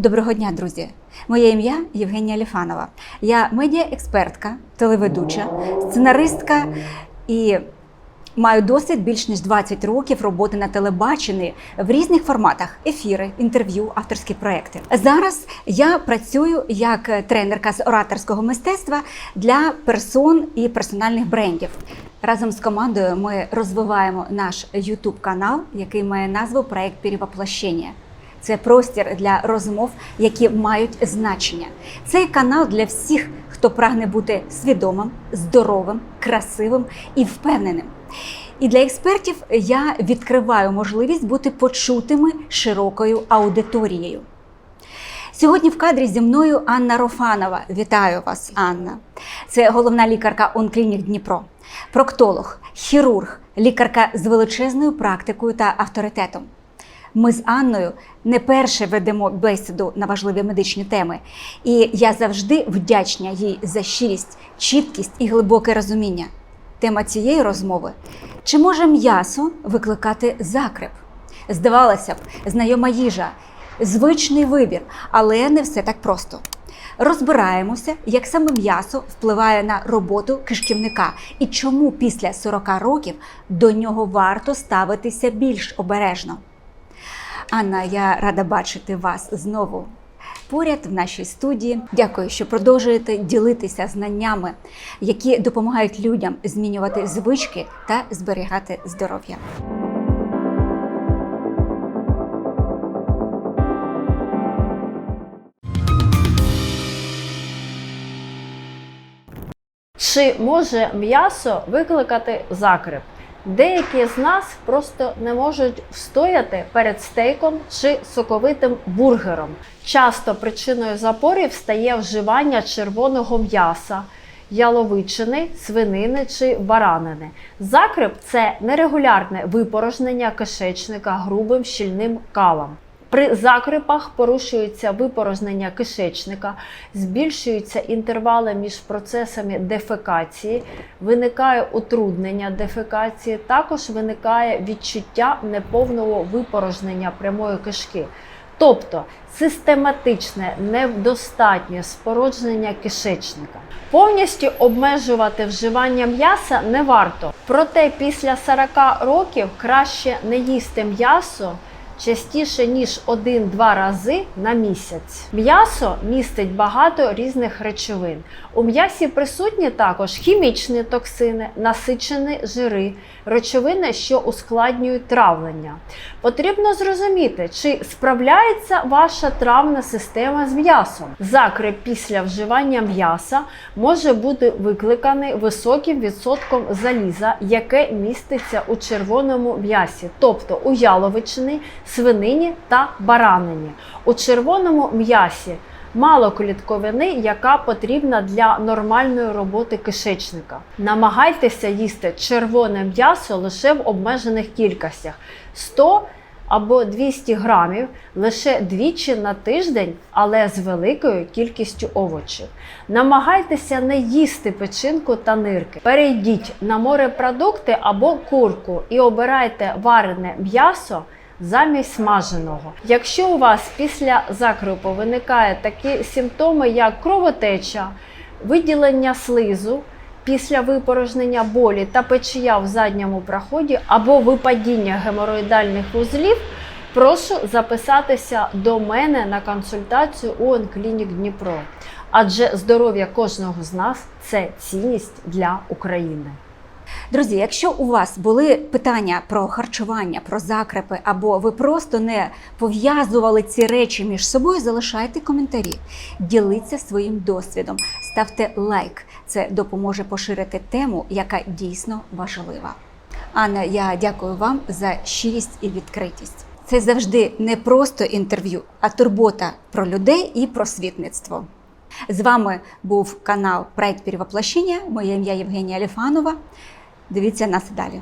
Доброго дня, друзі! Моє ім'я Євгенія Ліфанова. Я медіаекспертка, телеведуча, сценаристка і маю досвід більш ніж 20 років роботи на телебаченні в різних форматах: ефіри, інтерв'ю, авторські проекти. Зараз я працюю як тренерка з ораторського мистецтва для персон і персональних брендів. Разом з командою ми розвиваємо наш YouTube канал, який має назву Проект Перевоплощення. Це простір для розмов, які мають значення. Цей канал для всіх, хто прагне бути свідомим, здоровим, красивим і впевненим. І для експертів я відкриваю можливість бути почутими широкою аудиторією. Сьогодні в кадрі зі мною Анна Рофанова. Вітаю вас, Анна. Це головна лікарка Онклінік Дніпро, проктолог, хірург, лікарка з величезною практикою та авторитетом. Ми з Анною не перше ведемо бесіду на важливі медичні теми, і я завжди вдячна їй за щирість, чіткість і глибоке розуміння. Тема цієї розмови чи може м'ясо викликати закреп? Здавалося б, знайома їжа, звичний вибір, але не все так просто. Розбираємося, як саме м'ясо впливає на роботу кишківника і чому після 40 років до нього варто ставитися більш обережно. Анна, я рада бачити вас знову поряд в нашій студії. Дякую, що продовжуєте ділитися знаннями, які допомагають людям змінювати звички та зберігати здоров'я. Чи може м'ясо викликати закреп? Деякі з нас просто не можуть встояти перед стейком чи соковитим бургером. Часто причиною запорів стає вживання червоного м'яса, яловичини, свинини чи баранини. Закреп це нерегулярне випорожнення кишечника грубим щільним калом. При закрипах порушується випорожнення кишечника, збільшуються інтервали між процесами дефекації, виникає утруднення дефекації, також виникає відчуття неповного випорожнення прямої кишки. Тобто систематичне недостатнє спородження кишечника. Повністю обмежувати вживання м'яса не варто, проте після 40 років краще не їсти м'ясо частіше ніж 1-2 рази на місяць. М'ясо містить багато різних речовин. У м'ясі присутні також хімічні токсини, насичені жири, речовини, що ускладнюють травлення. Потрібно зрозуміти, чи справляється ваша травна система з м'ясом. Закреп після вживання м'яса може бути викликаний високим відсотком заліза, яке міститься у червоному м'ясі, тобто у яловичині, свинині та баранині. У червоному м'ясі мало клітковини, яка потрібна для нормальної роботи кишечника. Намагайтеся їсти червоне м'ясо лише в обмежених кількостях 100 або 200 грамів лише двічі на тиждень, але з великою кількістю овочів. Намагайтеся не їсти печінку та нирки. Перейдіть на морепродукти або курку і обирайте варене м'ясо замість смаженого. Якщо у вас після закрипу виникає такі симптоми, як кровотеча, виділення слизу після випорожнення болі та печія в задньому проході або випадіння геморроїдальних вузлів, прошу записатися до мене на консультацію у Онклінік Дніпро. Адже здоров'я кожного з нас це цінність для України. Друзі, якщо у вас були питання про харчування, про закрепи, або ви просто не пов'язували ці речі між собою, залишайте коментарі, діліться своїм досвідом, ставте лайк. Це допоможе поширити тему, яка дійсно важлива. Анна, я дякую вам за щирість і відкритість. Це завжди не просто інтерв'ю, а турбота про людей і просвітництво. З вами був канал Проект Перевоплощення. Моє ім'я Євгенія Аліфанова. Дивіться нас далі.